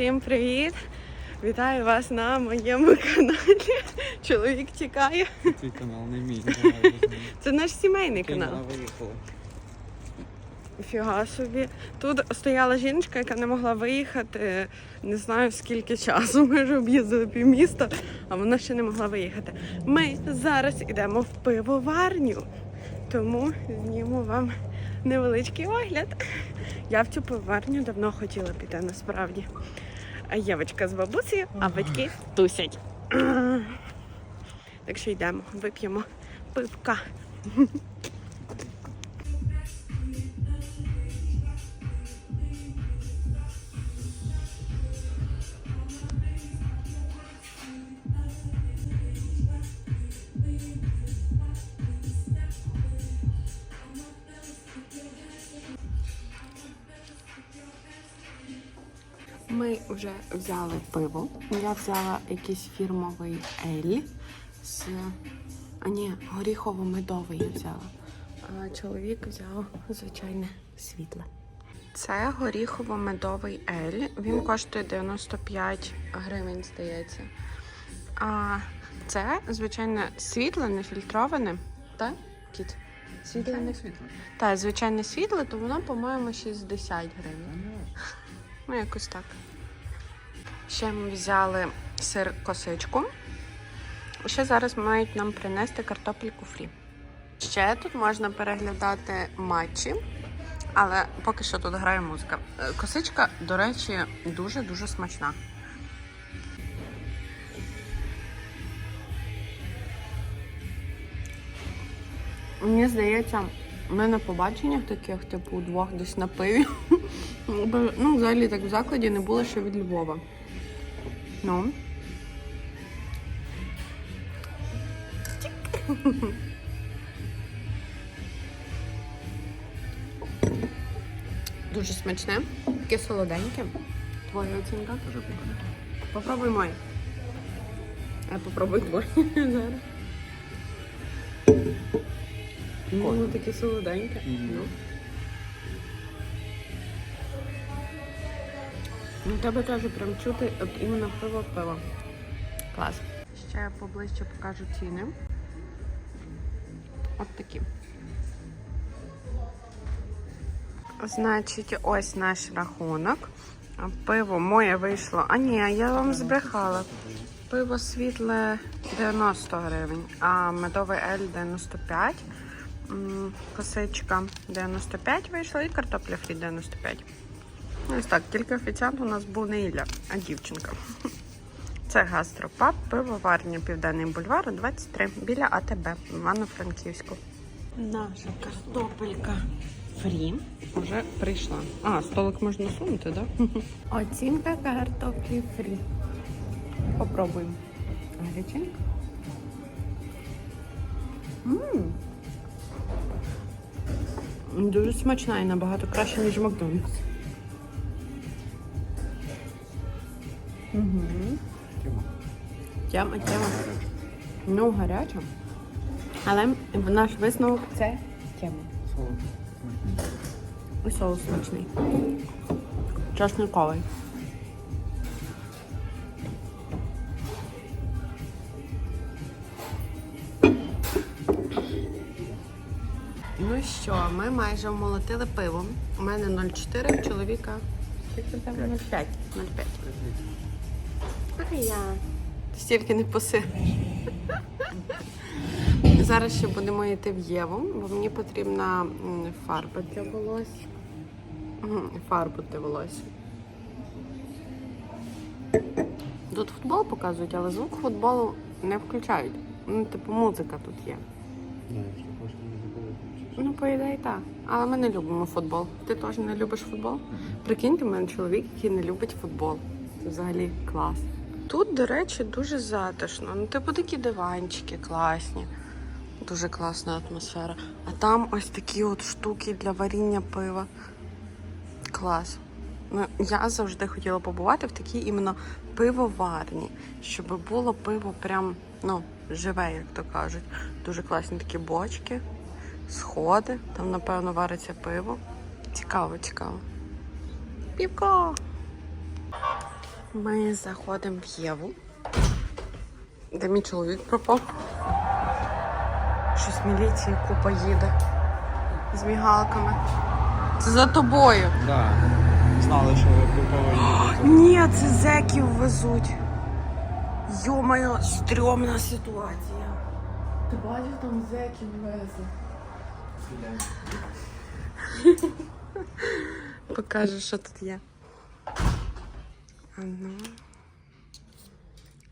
Всім привіт! Вітаю вас на моєму каналі. Чоловік тікає. Твій канал не мій. Це наш сімейний канал. Фіга собі. Тут стояла жінка, яка не могла виїхати не знаю скільки часу. Ми вже об'їздили півміста, а вона ще не могла виїхати. Ми зараз йдемо в пивоварню, тому зніму вам невеличкий огляд. Я в цю пивоварню давно хотіла піти насправді. А Євочка з бабусею, а батьки тусять. Так що йдемо, вип'ємо пивка. Ми вже взяли пиво. Я взяла якийсь фірмовий ель з. А ні, горіхово-медовий я взяла. А чоловік взяв звичайне світле. Це горіхово-медовий ель. Він коштує 95 гривень, здається. А це, звичайне, світле, нефільтроване. Так, кіт? Світле не світло. Так, звичайне світле, то воно, по-моєму, 60 гривень. Ну, якось так. Ще ми взяли сир косичку. Ще зараз мають нам принести картопельку фрі. Ще тут можна переглядати матчі, але поки що тут грає музика. Е, Косичка, до речі, дуже-дуже смачна. Мені здається, ми на побаченнях таких, типу, двох десь на пиві. Ну, взагалі так в закладі не було ще від Львова. Ну. Дуже смачне, таке солоденьке. Твоя оцінка. Попробуй мой. А попробуй твой зараз. Ну, таке солоденьке. Ну. Ну, тебе теж прям чути от іменно пиво-пиво. Клас. Ще поближче покажу ціни. От такі. Значить, ось наш рахунок. Пиво моє вийшло. А ні, я вам збрехала. Пиво світле 90 гривень, а медовий ель 95. Косичка 95 вийшла і картопля фрі 95. Ось так, тільки офіціант у нас був не Ілля, а дівчинка. Це гастропаб, пивоварня Південний бульвар 23 біля АТБ в Івано-Франківську. Наша картопелька фрі вже прийшла. А, столик можна сунути, так? Да? Оцінка картоплі фрі. Попробуємо. Гаряченько. Мм. Дуже смачна і набагато краще, ніж Макдональдс. Угу. Тема, тема. Ну, гаряча. Але наш висновок це тема. І соус смачний. Часниковий. Ну що, ми майже вмолотили пиво. У мене 0,4, чоловіка. Скільки в тебе? 0,5. 0,5. А я. Ти стільки не посилиш. Зараз ще будемо йти в Єву, бо мені потрібна фарба для волосся. Фарбу для волосся. Тут футбол показують, але звук футболу не включають. Ну, типу, музика тут є. Ну, по ідеї, так. Але ми не любимо футбол. Ти теж не любиш футбол? Прикиньте, в мене чоловік, який не любить футбол. Це взагалі клас. Тут, до речі, дуже затишно. Ну, типу такі диванчики класні. Дуже класна атмосфера. А там ось такі от штуки для варіння пива. Клас. Ну, я завжди хотіла побувати в такій іменно пивоварні, щоб було пиво прям, ну, живе, як то кажуть. Дуже класні такі бочки, сходи, там, напевно, вариться пиво. Цікаво, цікаво. Півко! Ми заходимо в Єву. Де мій чоловік пропав. Щось міліції купа їде з мігалками. Це за тобою. Да. Знали, що ви купили Ні, це зеків везуть. Йо-моє, стрьомна ситуація. Ти бачиш, там зеків везли. Покажу, що тут є. А ну.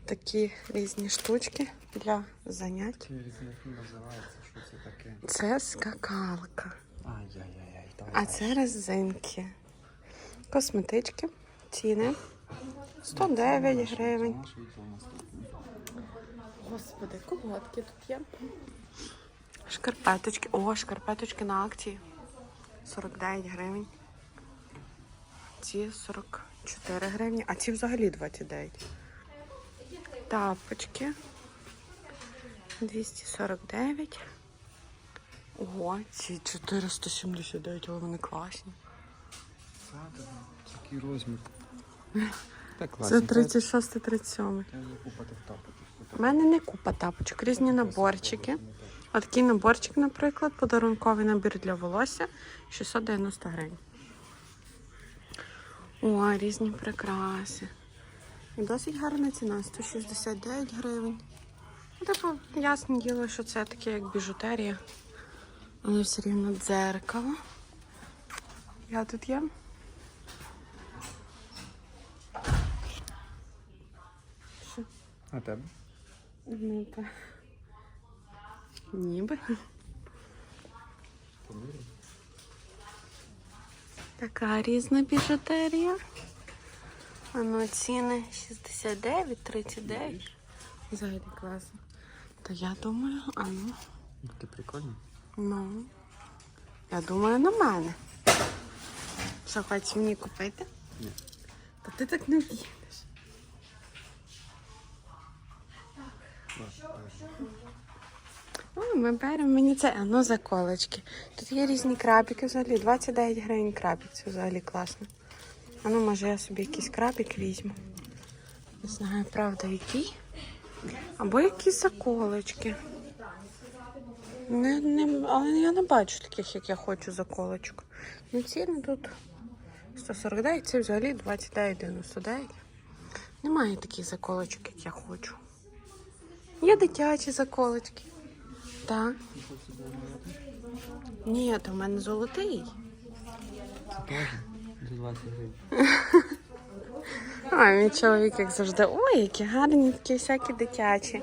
Такі різні штучки для занять. Різних називається, що це таке. Це скакалка. Ай-яй-яй. А це резинки. Косметички. Ціни 109 гривень. Господи, колготки тут є. Шкарпеточки. О, шкарпеточки на акції. 49 гривень. Ці 44 гривні, а ці взагалі 29. Тапочки. 249. Ого, ці 479, але вони класні. Такий розмір. Це 36-37. Треба купити в тапочку. У мене не купа тапочок, різні наборчики. Отакий наборчик, наприклад, подарунковий набір для волосся 690 гривень. О, різні прикраси. І досить гарна ціна 169 гривень. Ну, Типу, ясне діло, що це таке як біжутерія, але все рівно дзеркало. Я тут є. Що? А тебе? Ну, та... Ніби. Така різна біжутерія. А ну ціни 69, 39. Взагалі класно. Та я думаю, а ну, Ти прикольно? ну. Я думаю, на мене. Що, хочеш мені купити? Ні. Та ти так не в'їдеш. О, ми беремо мені це, а ну заколочки. Тут є різні крабики взагалі. 29 гривень крабик, це взагалі класно. А ну, може я собі якийсь крабик візьму. Не знаю, правда, який. Або якісь заколочки. Не, не, але я не бачу таких, як я хочу заколочок. Ну, ціни тут 149, це взагалі 29,99. Немає таких заколочок, як я хочу. Є дитячі заколочки. Так. Ні, то в мене золотий. За 20 гривень. А, мій чоловік, як завжди. Ой, які гарні, такі всякі дитячі.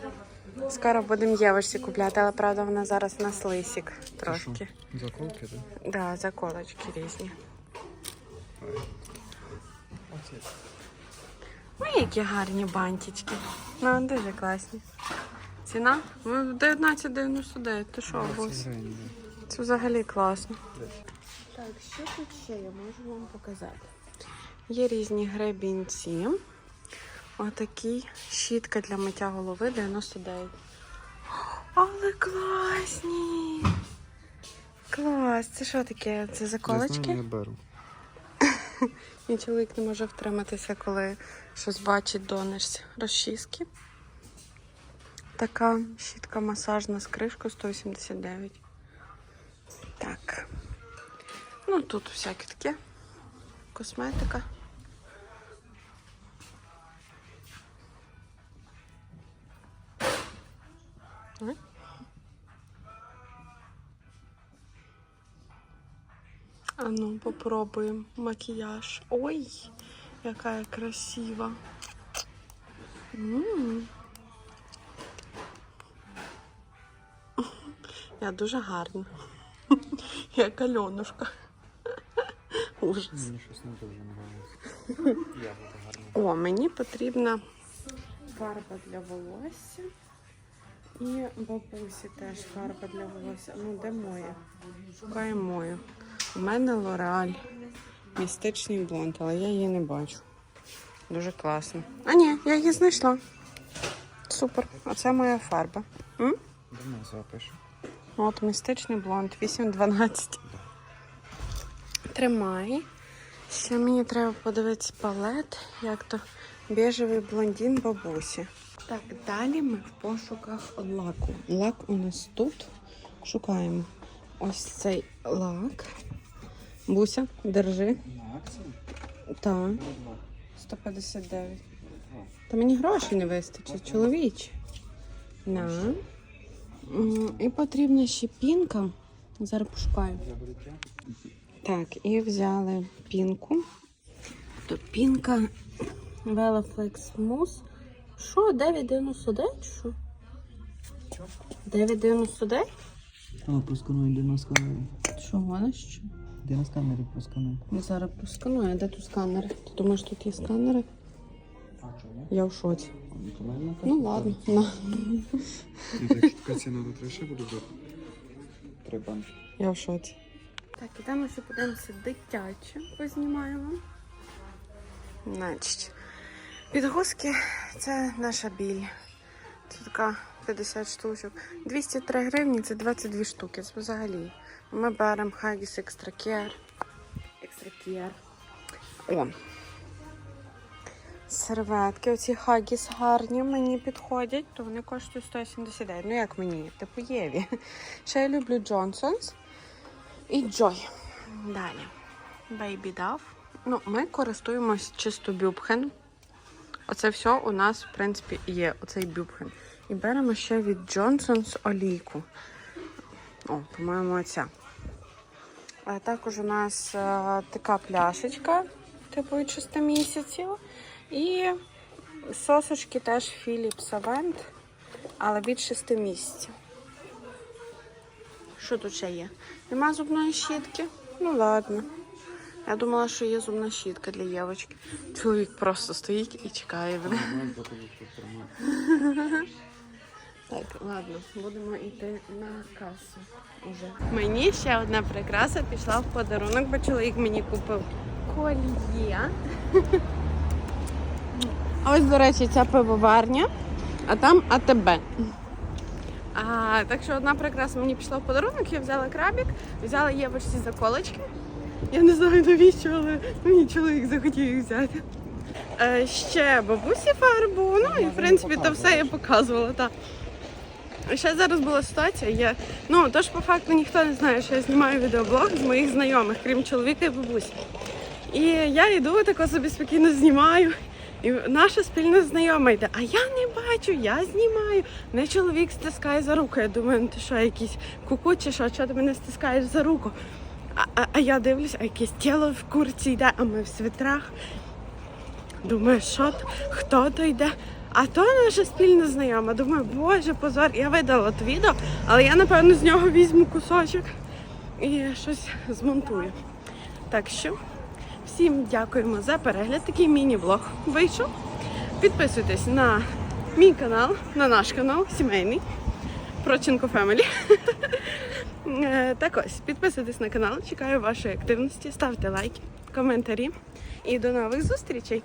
Скоро будемо Євочці купляти, але правда вона зараз на слисік трошки. Заколки, так? Да, заколочки різні. Ой, які гарні бантички. Ну, дуже класні. Ціна? Ну, 19,99. Ти що, 20 бос? Це взагалі класно. Так, що тут ще я можу вам показати? Є різні гребінці. Отакий щітка для миття голови 99. Але класні! Клас! Це що таке? Це заколочки? знаю, не беру. Мій чоловік не може втриматися, коли щось бачить донечці. Розчіски. Така щітка масажна з кришкою 189. Так. Ну, тут всяке таке. Косметика. А ну, попробуємо макіяж. Ой, яка я красива. М. Я дуже гарна. Як Альонушка. Ужас. Мені щось не дуже подобається. Я буду гарно. О, мені потрібна фарба для волосся. І бабусі теж фарба для волосся. Ну, де моя? Шукаю мою. У мене Лореаль. Містичний блонд, але я її не бачу. Дуже класно. А ні, я її знайшла. Супер. Оце моя фарба. М? Давно запишу. От містичний блонд 8-12. Тримай. Ще мені треба подивитися палет, як то Бежевий блондин бабусі. Так, далі ми в пошуках лаку. Лак у нас тут. Шукаємо ось цей лак. Буся, держи. Так, 159. Та мені грошей не вистачить, чоловіче. На. І потрібна ще пінка. Зараз пошукаю. Так, і взяли пінку. То пінка Velaflex Mousse. Що, 9,99 чи що? 9,99? А, проскануй, де на сканері. Що, вона що? Де на сканері проскануй? Ну, Зараз просканую, а де тут сканери? Ти думаєш, тут є сканери? Я в шоці. Ну ладно, на. Так така ціна на три ще буде. Три банки. Я в шоці. Так, ідемо ще подивимося дитяче, познімаємо. Значить, підгузки це наша біль. Це така 50 штучок. 203 гривні це 22 штуки. Це взагалі. Ми беремо Haggis Extra Care. Extra Care. О. Серветки, оці Haggis гарні мені підходять, то вони коштують 179. Ну як мені? Типу Єві. Ще я люблю Johnson's і Joy. Далі. Baby Dove. Ну, ми користуємось чисто бюбхен. Оце все у нас, в принципі, є оцей бюбхен. І беремо ще від Johnson's олійку. О, по-моєму, оця. А також у нас е, така пляшечка, типу 6 місяців. І сосочки теж Philips Avent, але від 6 місяців. Що тут ще є? Нема зубної щітки? Ну ладно. Я думала, що є зубна щітка для Євочки. Чоловік просто стоїть і чекає мене. Так, ладно, будемо йти на касу уже. Мені ще одна прикраса пішла в подарунок, бо чоловік мені купив кольє. А ось, до речі, ця пивоварня, а там АТБ. А, так що одна прикраса мені пішла в подарунок, я взяла крабік, взяла Євочці заколочки. Я не знаю навіщо, але мені чоловік захотів їх взяти. Е, ще бабусі фарбу, ну і в принципі то все я показувала. Так. Ще зараз була ситуація. Я... Ну, тож по факту ніхто не знає, що я знімаю відеоблог з моїх знайомих, крім чоловіка і бабусі. І я йду, тако собі спокійно знімаю. І наша спільна знайома йде, а я не бачу, я знімаю. Мене чоловік стискає за руку. Я думаю, ну ти що, якийсь куку чи що, що ти мене стискаєш за руку? А, а, а я дивлюся, а якесь тіло в курці йде, а ми в свитрах. Думаю, що то, хто то йде? А то наша спільна знайома. Думаю, боже, позор. Я видала то відео, але я напевно з нього візьму кусочок і щось змонтую. Так що всім дякуємо за перегляд. Такий міні-влог вийшов. Підписуйтесь на мій канал, на наш канал сімейний. Проченко Фемелі. Е, Так ось, підписуйтесь на канал, чекаю вашої активності, ставте лайки, коментарі і до нових зустрічей!